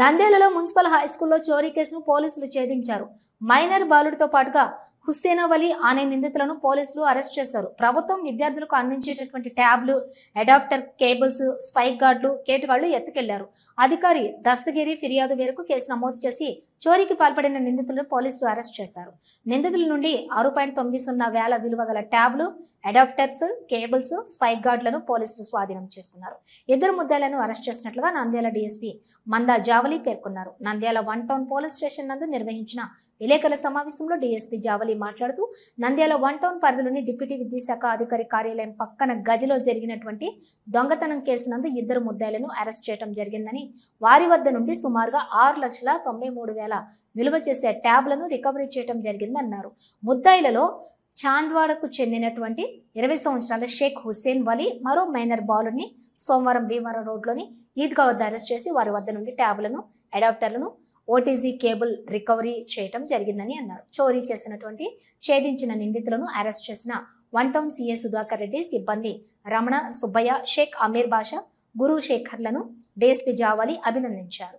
నంద్యాలలో municipal high స్కూల్లో చోరీ కేసును పోలీసులు ఛేదించారు. మైనర్ బాలుడితో పాటుగా హుస్సేనవలి అనే నిందితులను పోలీసులు అరెస్ట్ చేశారు. ప్రభుత్వం విద్యార్థులకు అందించేటటువంటి ట్యాబ్లు అడాప్టర్ కేబుల్స్ స్పైక్ గార్డులు కేటుగాళ్ళు ఎత్తుకెళ్ళారు. అధికారి దస్తగిరి ఫిర్యాదు మేరకు కేసు నమోదు చేసి చోరీకి పాల్పడిన నిందితులను పోలీసులు అరెస్ట్ చేశారు. నిందితుల నుండి ఆరు పాయింట్ తొమ్మిది సున్నా వేల విలువ గల ట్యాబ్లు అడాప్టర్స్ కేబుల్స్ స్పైక్ గార్డ్లను పోలీసులు స్వాధీనం చేసుకున్నారు. ఇద్దరు ముద్దాయిలను అరెస్ట్ చేసినట్లుగా నంద్యాల డీఎస్పీ మందా జావలి పేర్కొన్నారు. Nandyal one town police station నందు నిర్వహించిన విలేకరుల సమావేశంలో డీఎస్పీ జావలి మాట్లాడుతూ నంద్యాల వన్ టౌన్ పరిధిలోని డిప్యూటీ విద్యాశాఖ అధికారి కార్యాలయం పక్కన గదిలో జరిగినటువంటి దొంగతనం కేసు నందు ఇద్దరు ముద్దాయిలను అరెస్ట్ చేయడం జరిగిందని వారి వద్ద నుండి సుమారుగా ఆరు లక్షల తొంభై మూడు వేల విలువ చేసే ట్యాబ్లను రికవరీ చేయడం జరిగిందన్నారు. ముద్దాయిలలో చాండ్వాడకు చెందినటువంటి ఇరవై సంవత్సరాల షేక్ హుస్సేన్ వలీ మరో మైనర్ బాలుని సోమవారం భీమవరం రోడ్లోని ఈద్గా వద్ద అరెస్ట్ చేసి వారి వద్ద నుండి ట్యాబ్లను అడాప్టర్లను ఓటీజీ కేబుల్ రికవరీ చేయటం జరిగిందని అన్నారు. చోరీ చేసినటువంటి ఛేదించిన నిందితులను అరెస్ట్ చేసిన one town CA Sudhakar Reddy సిబ్బంది రమణ సుబ్బయ్య షేక్ అమీర్ బాషా గురు శేఖర్లను డీఎస్పీ జావాలి అభినందించారు.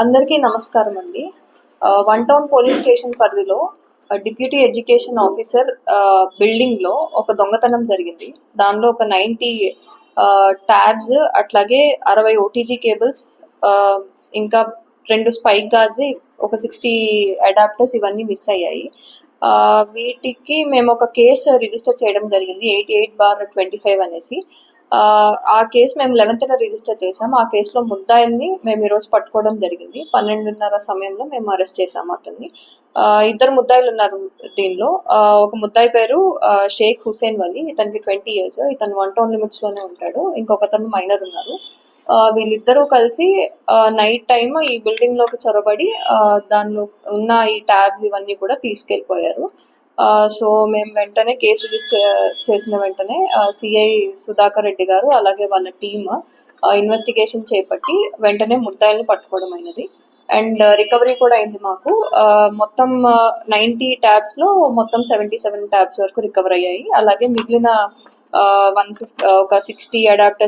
అందరికీ నమస్కారం అండి. వన్ టౌన్ పోలీస్ స్టేషన్ పరిధిలో డిప్యూటీ ఎడ్యుకేషన్ ఆఫీసర్ బిల్డింగ్లో బిల్డింగ్లో ఒక దొంగతనం జరిగింది. దానిలో ఒక నైంటీ ట్యాబ్స్ అట్లాగే అరవై ఓటీజీ కేబుల్స్ ఇంకా రెండు స్పైక్ గార్డ్స్ ఒక సిక్స్టీ అడాప్టర్స్ ఇవన్నీ మిస్ అయ్యాయి. వీటికి మేము ఒక కేసు రిజిస్టర్ చేయడం జరిగింది eighty eight bar twenty five అనేసి. ఆ, కేసు మేము లెవెన్త్ రిజిస్టర్ చేసాం ఆ కేసులో ముద్దాయిల్ని మేము ఈరోజు పట్టుకోవడం జరిగింది. పన్నెండున్నర సమయంలో మేము అరెస్ట్ చేసాం అతన్ని. ఇద్దరు ముద్దాయిలు ఉన్నారు దీనిలో. ఒక ముద్దాయి పేరు షేక్ హుసేన్ వలి. ఇతనికి ట్వంటీ ఇయర్స్ ఇతను వన్ టౌన్ లిమిట్స్లోనే ఉంటాడు. ఇంకొకతను మైనర్ ఉన్నారు. వీళ్ళిద్దరూ కలిసి నైట్ టైం ఈ బిల్డింగ్లోకి చొరబడి దానిలో ఉన్న ఈ ట్యాబ్స్ ఇవన్నీ కూడా తీసుకెళ్ళిపోయారు సో మేము వెంటనే కేసు రిజిస్టర్ చేసిన వెంటనే సిఐ సుధాకర్ రెడ్డి గారు అలాగే వాళ్ళ టీమ్ ఇన్వెస్టిగేషన్ చేపట్టి వెంటనే ముద్దాయిల్ని పట్టుకోవడం అయినది. అండ్ రికవరీ కూడా అయింది మాకు. మొత్తం నైంటీ ట్యాబ్స్లో మొత్తం సెవెంటీ సెవెన్ ట్యాబ్స్ వరకు రికవర్ అయ్యాయి. అలాగే మిగిలిన వన్ ఒక సిక్స్టీ అడాప్టర్స్